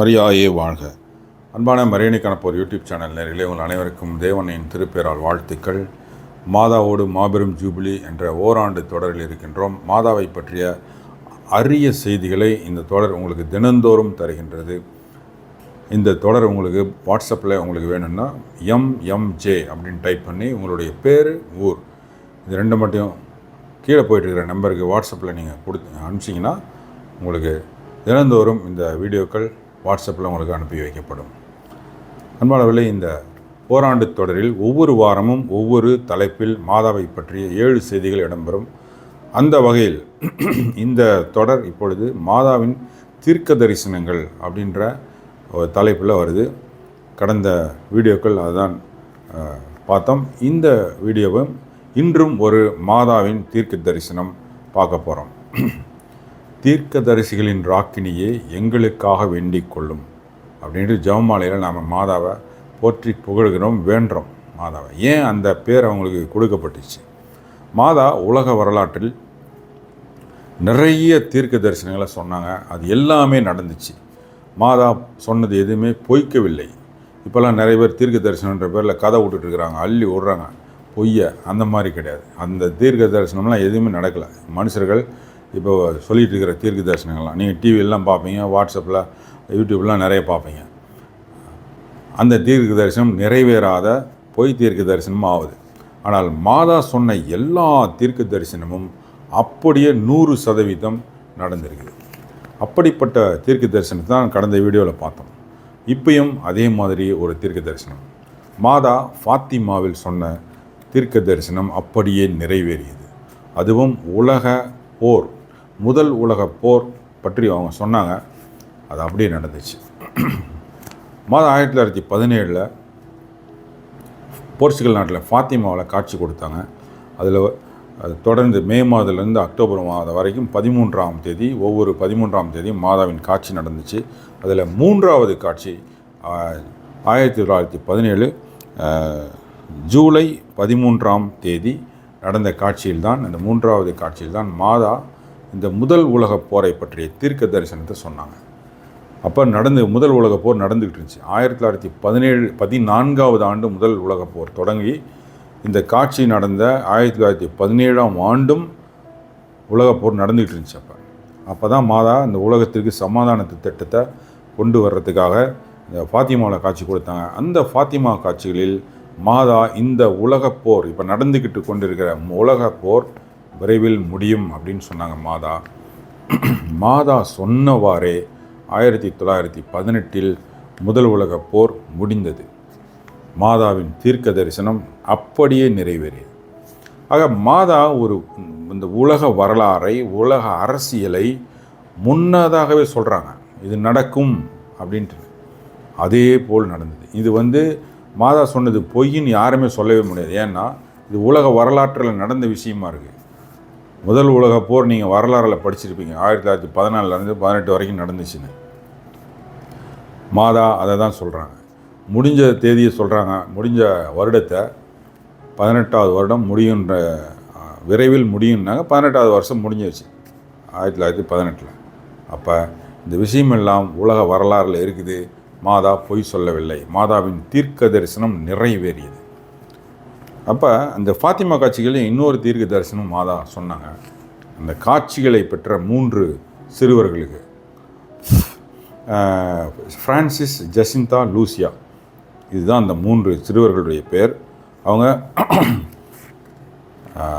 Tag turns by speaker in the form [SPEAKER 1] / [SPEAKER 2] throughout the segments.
[SPEAKER 1] மரியாயே வாழ்க. அன்பான மரியணிக்கான போர் யூடியூப் சேனல் நேரிலே உங்கள் அனைவருக்கும் தேவனின் திருப்பேரால் வாழ்த்துக்கள். மாதாவோடு மாபெரும் ஜூபிலி என்ற ஓராண்டு தொடரில் இருக்கின்றோம். மாதாவை பற்றிய அரிய செய்திகளை இந்த தொடர் உங்களுக்கு தினந்தோறும் தருகின்றது. இந்த தொடர் உங்களுக்கு வாட்ஸ்அப்பில் உங்களுக்கு வேணும்னா எம்எம்ஜே அப்படின்னு டைப் பண்ணி உங்களுடைய பேர் ஊர். இது ரெண்டு மட்டும் கீழே போயிட்டு இருக்கிற நம்பருக்கு வாட்ஸ்அப்பில் நீங்கள் கொடுத்து அனுப்பிச்சிங்கன்னா உங்களுக்கு தினந்தோறும் இந்த வீடியோக்கள் வாட்ஸ்அப்பில் உங்களுக்கு அனுப்பி வைக்கப்படும். அன்பானவர்களே இந்த ஓராண்டு தொடரில் ஒவ்வொரு வாரமும் ஒவ்வொரு தலைப்பில் மாதாவை பற்றிய ஏழு செய்திகள் இடம்பெறும். அந்த வகையில் இந்த தொடர் இப்பொழுது மாதாவின் தீர்க்க தரிசனங்கள் அப்படின்ற ஒரு தலைப்பில் வருது. கடந்த வீடியோக்கள் அதுதான் பார்த்தோம். இந்த வீடியோவும் இன்றும் ஒரு மாதாவின் தீர்க்க தரிசனம் பார்க்க போகிறோம் தீர்க்கதரிசிகளின் ராக்கினியே எங்களுக்காக வேண்டிக் கொள்ளும் அப்படின்ட்டு ஜெபமாலையில் நாம் மாதாவை போற்றி புகழ்கிறோம் வேண்டுறோம் மாதாவை. ஏன் அந்த பேர் அவங்களுக்கு கொடுக்கப்பட்டுச்சு? மாதா உலக வரலாற்றில் நிறைய தீர்க்க தரிசனங்களை சொன்னாங்க. அது எல்லாமே நடந்துச்சு. மாதா சொன்னது எதுவுமே பொய்க்கவில்லை. இப்போல்லாம் நிறைய பேர் தீர்க்க தரிசனன்ற பேரில் கதை விட்டுட்டு இருக்கிறாங்க அள்ளி விடுறாங்க. பொய்யை அந்த மாதிரி கிடையாது. அந்த தீர்க்க தரிசனம்லாம் எதுவுமே நடக்கலை. மனுஷர்கள் இப்போ சொல்லிகிட்டு இருக்கிற தீர்க்க தரிசனங்கள்லாம் நீங்கள் டிவியெல்லாம் பார்ப்பீங்க வாட்ஸ்அப்பில் யூடியூப்லாம் நிறைய பார்ப்பீங்க. அந்த தீர்க்க தரிசனம் நிறைவேறாத பொய் தீர்க்க தரிசனம் ஆகுது. ஆனால் மாதா சொன்ன எல்லா தீர்க்க தரிசனமும் அப்படியே நூறு சதவீதம் நடந்திருக்குது. அப்படிப்பட்ட தீர்க்க தரிசனத்தை தான் கடந்த வீடியோவில் பார்த்தோம். இப்பயும் அதே மாதிரி ஒரு தீர்க்க தரிசனம் மாதா ஃபாத்திமாவில் சொன்ன தீர்க்க தரிசனம் அப்படியே நிறைவேறியது. அதுவும் உலக போர். முதல் உலக போர் பற்றி அவங்க சொன்னாங்க. அது அப்படியே நடந்துச்சு. மாதம் ஆயிரத்தி தொள்ளாயிரத்தி பதினேழில் போர்ச்சுகல் நாட்டில் ஃபாத்திமாவில் காட்சி கொடுத்தாங்க. அதில் அது தொடர்ந்து மே மாதத்துலேருந்து அக்டோபர் மாதம் வரைக்கும் பதிமூன்றாம் தேதி ஒவ்வொரு பதிமூன்றாம் தேதி மாதாவின் காட்சி நடந்துச்சு. அதில் மூன்றாவது காட்சி ஆயிரத்தி தொள்ளாயிரத்தி பதினேழு ஜூலை பதிமூன்றாம் தேதி நடந்த காட்சியில்தான் அந்த மூன்றாவது காட்சியில்தான் மாதா இந்த முதல் உலகப் போரை பற்றிய தீர்க்க தரிசனத்தை சொன்னாங்க. அப்போ நடந்து முதல் உலகப் போர் நடந்துக்கிட்டு இருந்துச்சு. ஆயிரத்தி தொள்ளாயிரத்தி பதினேழு பதினான்காவது ஆண்டு முதல் உலகப் போர் தொடங்கி இந்த காட்சி நடந்த ஆயிரத்தி தொள்ளாயிரத்தி பதினேழாம் ஆண்டும் உலகப் போர் நடந்துக்கிட்டு இருந்துச்சு அப்போ. அப்போ தான் மாதா இந்த உலகத்திற்கு சமாதானத்து திட்டத்தை கொண்டு வர்றதுக்காக இந்த ஃபாத்திமாவில் காட்சி கொடுத்தாங்க. அந்த ஃபாத்திமா காட்சிகளில் மாதா இந்த உலகப்போர் இப்போ நடந்துக்கிட்டு கொண்டிருக்கிற உலகப் போர் விரைவில் முடியும் அப்படின்னு சொன்னாங்க மாதா. மாதா சொன்னவாறே ஆயிரத்தி தொள்ளாயிரத்தி பதினெட்டில் முதல் உலகப் போர் முடிந்தது. மாதாவின் தீர்க்க தரிசனம் அப்படியே நிறைவேறியது. ஆக மாதா ஒரு இந்த உலக வரலாறை உலக அரசியலை முன்னதாகவே சொல்கிறாங்க இது நடக்கும் அப்படின்ட்டு. அதே போல் நடந்தது. இது வந்து மாதா சொன்னது பொய்ன்னு யாருமே சொல்லவே முடியாது. ஏன்னா இது உலக வரலாற்றில் நடந்த விஷயமா இருக்குது முதல் உலக போர் நீங்கள் வரலாறில் படிச்சிருப்பீங்க. ஆயிரத்தி தொள்ளாயிரத்தி பதினாலருந்து பதினெட்டு வரைக்கும் நடந்துச்சுன்னு. மாதா அதை தான் சொல்கிறாங்க முடிஞ்ச தேதியை சொல்கிறாங்க முடிஞ்ச வருடத்தை பதினெட்டாவது வருடம் முடியுன்ற விரைவில் முடியும்னாங்க. பதினெட்டாவது வருஷம் முடிஞ்சிருச்சு. ஆயிரத்தி தொள்ளாயிரத்தி பதினெட்டில். அப்போ இந்த விஷயமெல்லாம் உலக வரலாறில் இருக்குது. மாதா பொய் சொல்லவில்லை. மாதாவின் தீர்க்க தரிசனம் நிறைவேறியது. அப்போ அந்த ஃபாத்திமா காட்சிகளில் இன்னொரு தீர்க்க தரிசனம் மாதா சொன்னாங்க. அந்த காட்சிகளை பெற்ற மூன்று சிறுவர்களுக்கு. ஃப்ரான்சிஸ் ஜசிந்தா லூசியா இதுதான் அந்த மூன்று சிறுவர்களுடைய பேர். அவங்க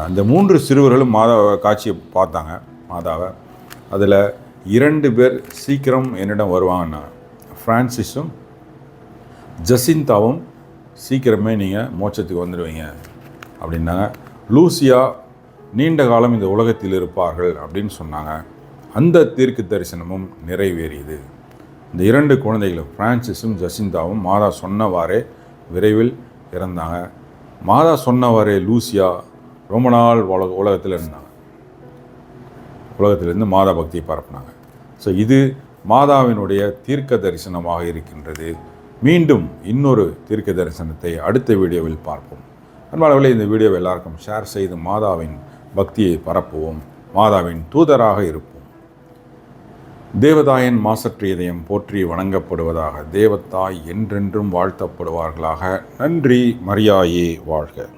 [SPEAKER 1] அந்த மூன்று சிறுவர்களும் மாதாவை காட்சியை பார்த்தாங்க மாதாவை. அதில் இரண்டு பேர் சீக்கிரம் என்னிடம் வருவாங்கன்னா ஃப்ரான்சிஸும் ஜசிந்தாவும் சீக்கிரமே நீங்கள் மோட்சத்துக்கு வந்துடுவீங்க. அப்படின்னாங்க. லூசியா நீண்ட காலம் இந்த உலகத்தில் இருப்பார்கள் அப்படின்னு சொன்னாங்க. அந்த தீர்க்க தரிசனமும் நிறைவேறியது. இந்த இரண்டு குழந்தைகளும் பிரான்சிஸும் ஜசிந்தாவும் மாதா சொன்னவாறே விரைவில் இறந்தாங்க. மாதா சொன்னவாறே லூசியா ரொம்ப நாள் உலக உலகத்தில் இருந்தாங்க. உலகத்திலிருந்து மாதா பக்தியை பரப்புனாங்க. ஸோ இது மாதாவினுடைய தீர்க்க தரிசனமாக இருக்கின்றது. மீண்டும் இன்னொரு தீர்க்க தரிசனத்தை அடுத்த வீடியோவில் பார்ப்போம். அன்பாளர்களே இந்த வீடியோவை எல்லாருக்கும் ஷேர் செய்து மாதாவின் பக்தியை பரப்புவோம். மாதாவின் தூதராக இருப்போம். தேவதாயன் மாசற்று இதயம் போற்றி வணங்கப்படுவதாக தேவத்தாய் என்றென்றும் வாழ்த்தப்படுவார்களாக. நன்றி மரியாயே வாழ்க.